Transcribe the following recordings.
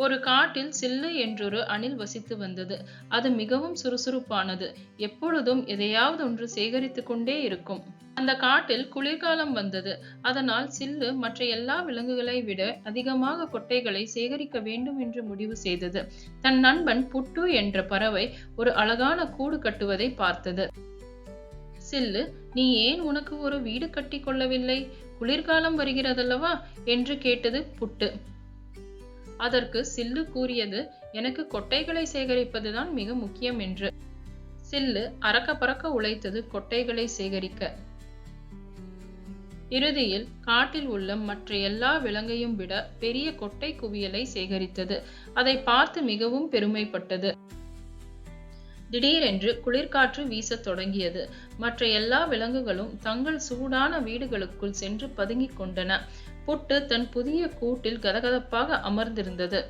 ஒரு காட்டில் சில்லு என்றொரு அணில் வசித்து வந்தது. அது மிகவும் சுறுசுறுப்பானது. எப்பொழுதும் எதையாவது ஒன்று சேகரித்து கொண்டே இருக்கும். அந்த காட்டில் குளிர்காலம் வந்தது. அதனால் சில்லு மற்ற எல்லா விலங்குகளை விட அதிகமாக கொட்டைகளை சேகரிக்க வேண்டும் என்று முடிவு செய்தது. தன் நண்பன் புட்டு என்ற பறவை ஒரு அழகான கூடு கட்டுவதை பார்த்தது. சில்லு நீ ஏன் உனக்கு ஒரு வீடு கட்டி கொள்ளவில்லை? குளிர்காலம் வருகிறதல்லவா? என்று கேட்டது புட்டு. அதற்கு சில்லு கூறியது எனக்கு கொட்டைகளை சேகரிப்பதுதான் மிக முக்கியம் என்று. சில்லு அறக்க பறக்க உழைத்தது கொட்டைகளை சேகரிக்க. இறுதியில் காட்டில் உள்ள மற்ற எல்லா விலங்கையும் விட பெரிய கொட்டை குவியலை சேகரித்தது. அதை பார்த்து மிகவும் பெருமைப்பட்டது. திடீரென்று குளிர்காற்று வீசத் தொடங்கியது. மற்ற எல்லா விலங்குகளும் தங்கள் சூடான வீடுகளுக்குள் சென்று பதுங்கிக் கொண்டன. புட்டு தன் புதிய கூட்டில் கதகதப்பாக அமர்ந்திருந்தது.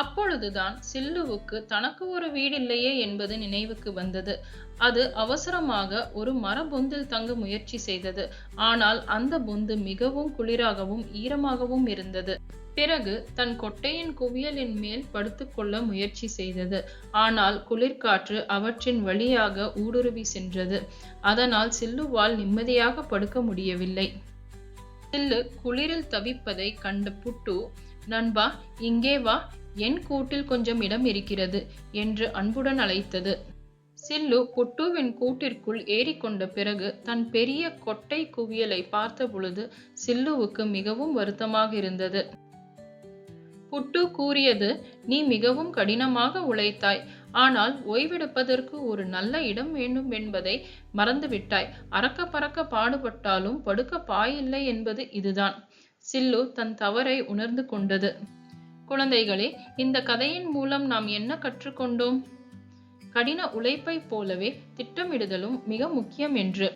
அப்பொழுதுதான் சில்லுவுக்கு தனக்கு ஒரு வீடில்லையே என்பது நினைவுக்கு வந்தது. அது அவசரமாக ஒரு மரபொந்தில் தங்க முயற்சி செய்தது. ஆனால் அந்த பொந்து மிகவும் குளிராகவும் ஈரமாகவும் இருந்தது. பிறகு தன் கொட்டையின் குவியலின் மேல் படுத்துக்கொள்ள முயற்சி செய்தது. ஆனால் குளிர்காற்று அவற்றின் வழியாக ஊடுருவி சென்றது. அதனால் சில்லுவால் நிம்மதியாக படுக்க முடியவில்லை. சில்லு குளிரில் தவிப்பதை கண்ட புட்டு நண்பா இங்கே வா என் கூட்டில் கொஞ்சம் இடம் இருக்கிறது என்று அன்புடன் அழைத்தது. சில்லு புட்டுவின் கூட்டிற்குள் ஏறிக்கொண்ட பிறகு தன் பெரிய கொட்டை குவியலை பார்த்த பொழுது சில்லுவுக்கு மிகவும் வருத்தமாக இருந்தது. புட்டு கூறியது நீ மிகவும் கடினமாக உழைத்தாய். ஆனால் ஓய்வெடுப்பதற்கு ஒரு நல்ல இடம் வேண்டும் என்பதை மறந்துவிட்டாய். அறக்க பறக்க பாடுபட்டாலும் படுக்க பாயில்லை என்பது இதுதான். சில்லு தன் தவறை உணர்ந்து கொண்டது. குழந்தைகளே இந்த கதையின் மூலம் நாம் என்ன கற்றுக்கொண்டோம்? கடின உழைப்பைப் போலவே திட்டமிடுதலும் மிக முக்கியம் என்று.